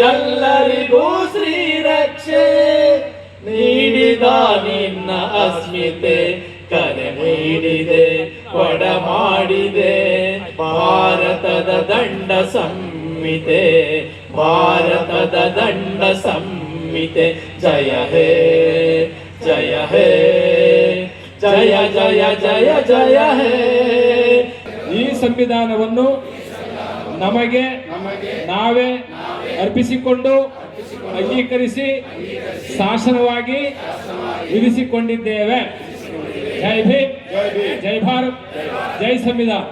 ಎಲ್ಲರಿಗೂ ಶ್ರೀ ರಕ್ಷೆ ನೀಡಿದ ನಿನ್ನ ಅಸ್ಮಿತೆ, ಕರೆ ನೀಡಿದೆ, ಒಡ ಮಾಡಿದೆ. ಭಾರತದ ದಂಡ ಸಂಹಿತೆ, ಭಾರತದ ದಂಡ ಸಂಹಿತೆ, ಜಯ ಹೇ ಜಯ ಹೇ, ಜಯ ಜಯ ಜಯ ಜಯ ಹೇ. ಈ ಸಂವಿಧಾನವನ್ನು ನಮಗೆ, ನಾವೇ ಅರ್ಪಿಸಿಕೊಂಡು ಅಂಗೀಕರಿಸಿ ಶಾಸನವಾಗಿ ವಿಧಿಸಿಕೊಂಡಿದ್ದೇವೆ ಜೈ ಭೀಮ್. ಜೈ ಭಾರತ್. ಜೈ ಸಂವಿಧಾನ್.